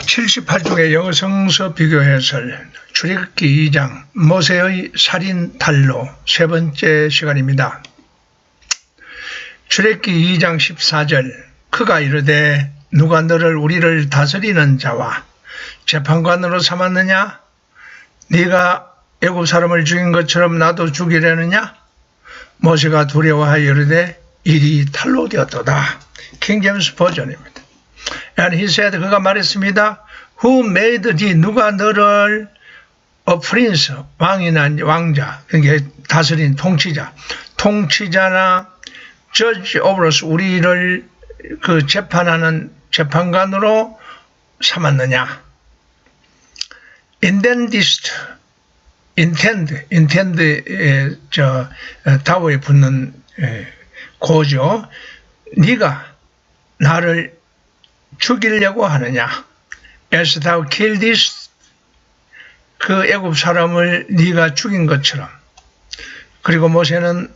78쪽의 여성서 비교 해설 출애굽기 2장 모세의 살인 탈로 세 번째 시간입니다. 출애굽기 2장 14절 그가 이르되 누가 너를 우리를 다스리는 자와 재판관으로 삼았느냐 네가 애굽 사람을 죽인 것처럼 나도 죽이려느냐 모세가 두려워하여 이르되 일이 탈로 되었도다. 킹제임스 버전입니다. He said, 그가 말했습니다. Who made thee? 누가 너를 a prince, 왕이나 왕자, 그게 다스린 통치자, 통치자나 judge over us, 우리를 그 재판하는 재판관으로 삼았느냐? intendist, intend, intend, 저, 다오에 붙는 고죠. 네가 나를 죽이려고 하느냐? Thou killedst 그 애굽 사람을 네가 죽인 것처럼. 그리고 모세는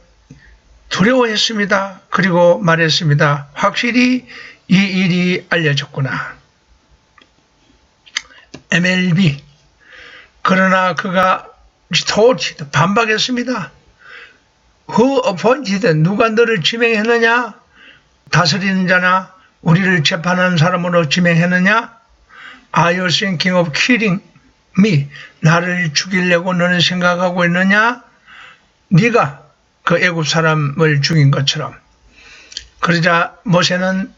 두려워했습니다. 그리고 말했습니다. 확실히 이 일이 알려졌구나. MLB. 그러나 그가 토치드 반박했습니다. Who appointed? 누가 너를 지명했느냐? 다스리는 자나 우리를 재판하는 사람으로 지명했느냐? Are you thinking of killing me? 나를 죽이려고 너는 생각하고 있느냐? 네가 그 애굽 사람을 죽인 것처럼. 그러자 모세는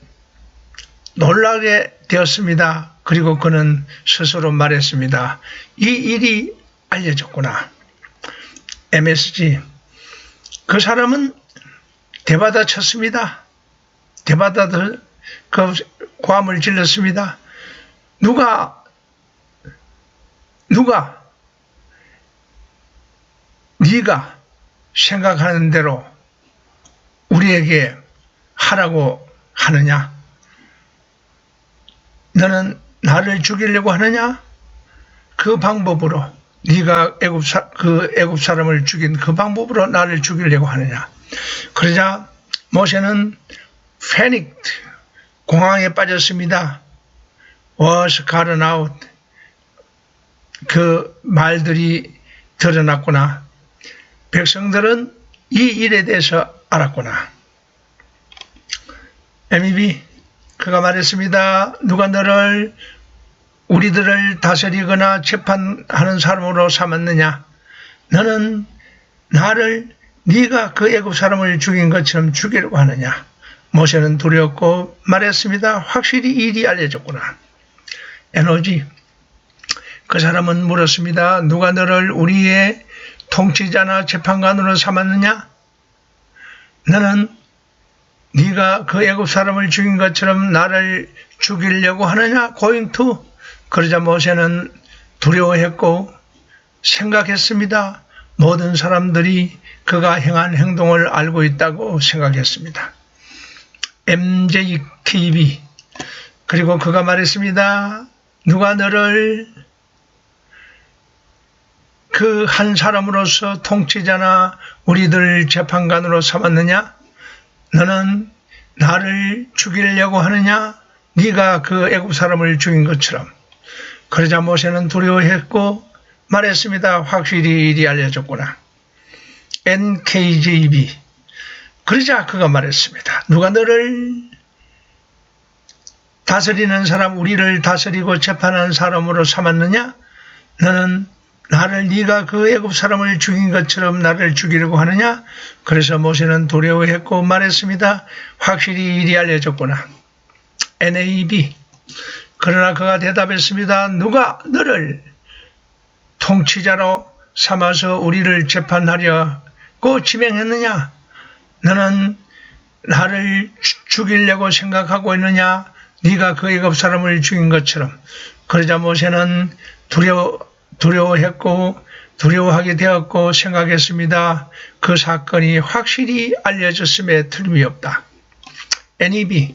놀라게 되었습니다. 그리고 그는 스스로 말했습니다. 이 일이 알려졌구나. MSG. 그 사람은 대받아 쳤습니다. 대받아들 그 고함을 질렀습니다. 누가 누가 네가 생각하는 대로 우리에게 하라고 하느냐? 너는 나를 죽이려고 하느냐? 그 방법으로 네가 애굽 사, 그 애굽 사람을 죽인 그 방법으로 나를 죽이려고 하느냐? 그러자 모세는 패닉 공황에 빠졌습니다. was gotten out. 그 말들이 드러났구나. 백성들은 이 일에 대해서 알았구나. MEB 그가 말했습니다. 누가 너를 우리들을 다스리거나 재판하는 사람으로 삼았느냐? 너는 나를 네가 그 애굽 사람을 죽인 것처럼 죽이려고 하느냐? 모세는 두려웠고 말했습니다. 확실히 일이 알려졌구나. 에너지. 그 사람은 물었습니다. 누가 너를 우리의 통치자나 재판관으로 삼았느냐? 너는 네가 그 애굽 사람을 죽인 것처럼 나를 죽이려고 하느냐? to. 그러자 모세는 두려워했고 생각했습니다. 모든 사람들이 그가 행한 행동을 알고 있다고 생각했습니다. MJKB 그리고 그가 말했습니다. 누가 너를 그 한 사람으로서 통치자나 우리들 재판관으로 삼았느냐? 너는 나를 죽이려고 하느냐? 네가 그 애굽 사람을 죽인 것처럼. 그러자 모세는 두려워했고 말했습니다. 확실히 일이 알려졌구나. NKJB 그러자 그가 말했습니다. 누가 너를 다스리는 사람, 우리를 다스리고 재판하는 사람으로 삼았느냐? 너는 나를 네가 그 애굽 사람을 죽인 것처럼 나를 죽이려고 하느냐? 그래서 모세는 두려워했고 말했습니다. 확실히 일이 알려졌구나. NAB 그러나 그가 대답했습니다. 누가 너를 통치자로 삼아서 우리를 재판하려고 지명했느냐? 너는 나를 죽이려고 생각하고 있느냐? 네가 그 애굽 사람을 죽인 것처럼. 그러자 모세는 두려워, 두려워했고 두려워하게 되었고 생각했습니다. 그 사건이 확실히 알려졌음에 틀림이 없다. NEB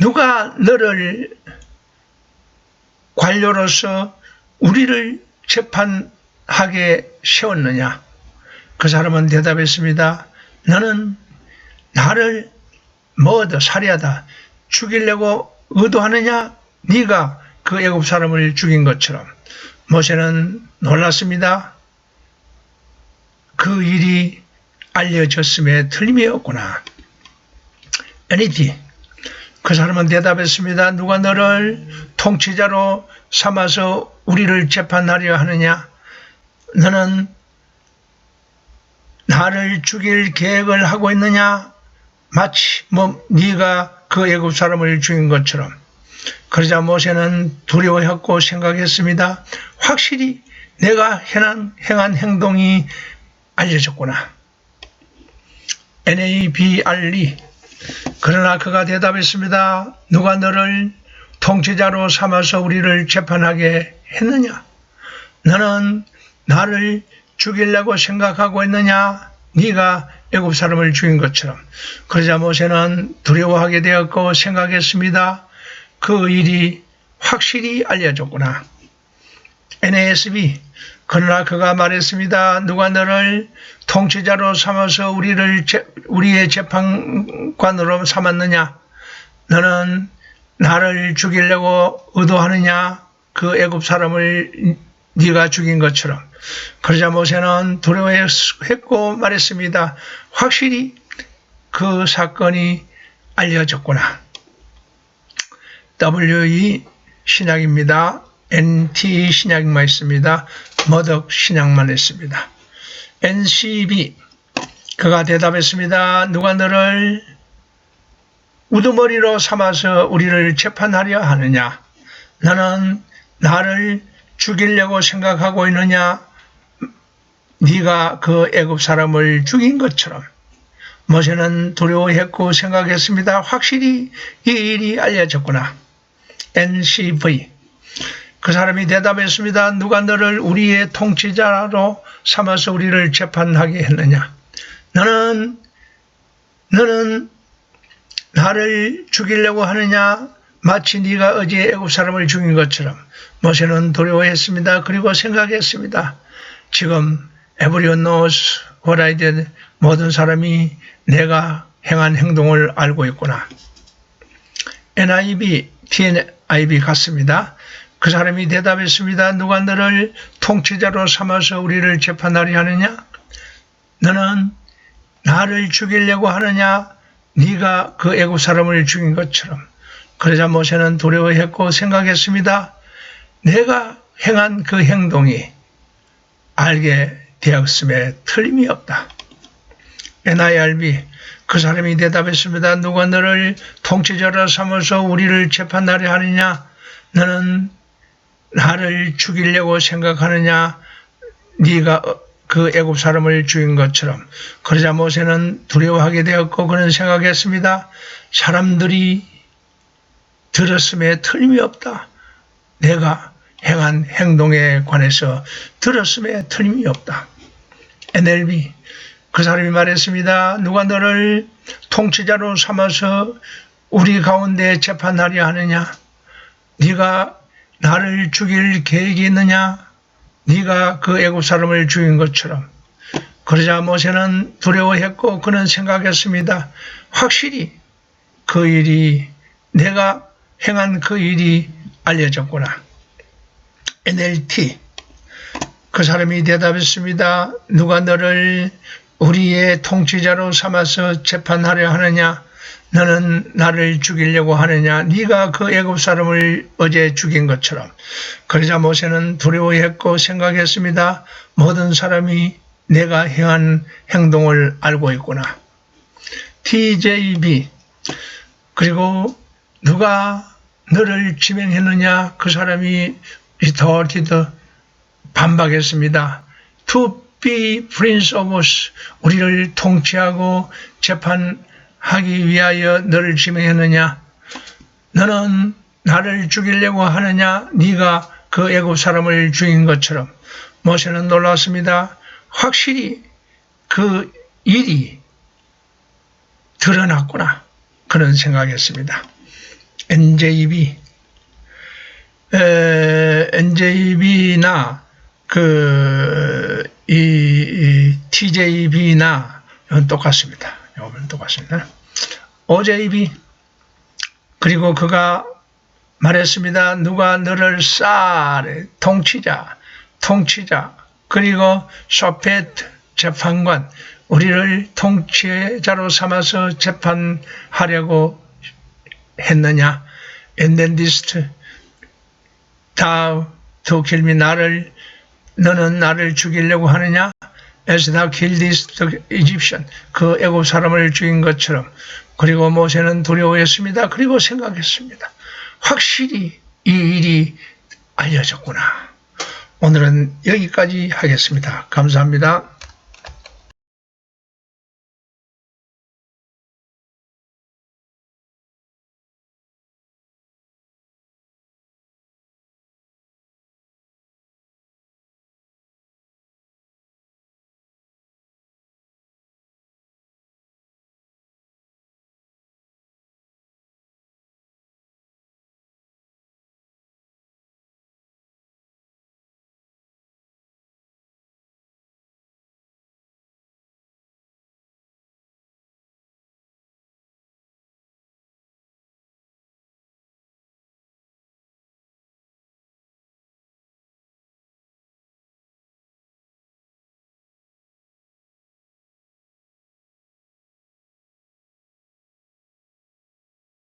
누가 너를 관료로서 우리를 재판하게 세웠느냐? 그 사람은 대답했습니다. 너는 나를 뭐더 살해하다 죽이려고 의도하느냐? 네가 그그 애굽 사람을 죽인 것처럼 모세는 놀랐습니다. 그 일이 알려졌음에 틀림이 없구나. NET 그 사람은 대답했습니다. 누가 너를 통치자로 삼아서 우리를 재판하려 하느냐? 너는 나를 죽일 계획을 하고 있느냐? 마치 뭐 네가 그 애굽 사람을 죽인 것처럼. 그러자 모세는 두려워했고 생각했습니다. 확실히 내가 행한, 행한 행동이 알려졌구나. NABRE 그러나 그가 대답했습니다. 누가 너를 통치자로 삼아서 우리를 재판하게 했느냐? 너는 나를 죽이려고 생각하고 있느냐? 네가 애굽 사람을 죽인 것처럼. 그러자 모세는 두려워하게 되었고 생각했습니다. 그 일이 확실히 알려졌구나. NASB 그러나 그가 말했습니다. 누가 너를 통치자로 삼아서 우리를 제, 우리의 재판관으로 삼았느냐? 너는 나를 죽이려고 의도하느냐? 그 애굽 사람을 네가 죽인 것처럼. 그러자 모세는 두려워했고 말했습니다. 확실히 그 사건이 알려졌구나. WE 신약입니다. NT 신약만 있습니다. 머덕 신약만 했습니다. NCB 그가 대답했습니다. 누가 너를 우두머리로 삼아서 우리를 재판하려 하느냐? 너는 나를 죽이려고 생각하고 있느냐? 네가 그 애굽 사람을 죽인 것처럼 모세는 두려워했고 생각했습니다. 확실히 이 일이 알려졌구나. NCV 그 사람이 대답했습니다. 누가 너를 우리의 통치자로 삼아서 우리를 재판하게 했느냐? 너는 너는 나를 죽이려고 하느냐? 마치 네가 어제 애굽 사람을 죽인 것처럼 모세는 두려워했습니다. 그리고 생각했습니다. 지금 what I did. 모든 사람이 내가 행한 행동을 알고 있구나. NIB, TNIB 같습니다. 그 사람이 대답했습니다. 누가 너를 통치자로 삼아서 우리를 재판하려 하느냐? 너는 나를 죽이려고 하느냐? 네가 그 애굽 사람을 죽인 것처럼. 그러자 모세는 두려워했고 생각했습니다. 내가 행한 그 행동이 알게 되었음에 틀림이 없다. NIRB 그 사람이 대답했습니다. 누가 너를 통치자로 삼아서 우리를 재판하려 하느냐? 너는 나를 죽이려고 생각하느냐? 네가 그 애굽 사람을 죽인 것처럼 그러자 모세는 두려워하게 되었고 그는 생각했습니다. 사람들이 들었음에 틀림이 없다. 내가 행한 행동에 관해서 들었음에 틀림이 없다. NLB 그 사람이 말했습니다. 누가 너를 통치자로 삼아서 우리 가운데 재판하려 하느냐? 네가 나를 죽일 계획이 있느냐? 네가 그 애굽 사람을 죽인 것처럼. 그러자 모세는 두려워했고 그는 생각했습니다. 확실히 그 일이 내가 행한 그 일이 알려졌구나. NLT 그 사람이 대답했습니다. 누가 너를 우리의 통치자로 삼아서 재판하려 하느냐? 너는 나를 죽이려고 하느냐? 네가 그 애굽 사람을 어제 죽인 것처럼. 그러자 모세는 두려워했고 생각했습니다. 모든 사람이 내가 행한 행동을 알고 있구나. TJB 그리고 누가 너를 지명했느냐? 그 사람이 리터티드 반박했습니다. To be prince of us 우리를 통치하고 재판하기 위하여 너를 지명했느냐? 너는 나를 죽이려고 하느냐? 네가 그 애굽 사람을 죽인 것처럼 모세는 놀랐습니다. 확실히 그 일이 드러났구나. 그런 생각했습니다. NJB, 에, NJB나 그, 이, 이 TJB나 이건 똑같습니다. 이건 똑같습니다. OJB, 그리고 그가 말했습니다. 누가 너를 쌀 통치자, 통치자, 그리고 소페트 재판관, 우리를 통치자로 삼아서 재판하려고 했느냐? This thou to kill me 나를 너는 나를 죽이려고 하느냐? Killed this Egyptian 그 애굽 사람을 죽인 것처럼 그리고 모세는 두려워했습니다. 그리고 생각했습니다. 확실히 이 일이 알려졌구나. 오늘은 여기까지 하겠습니다. 감사합니다.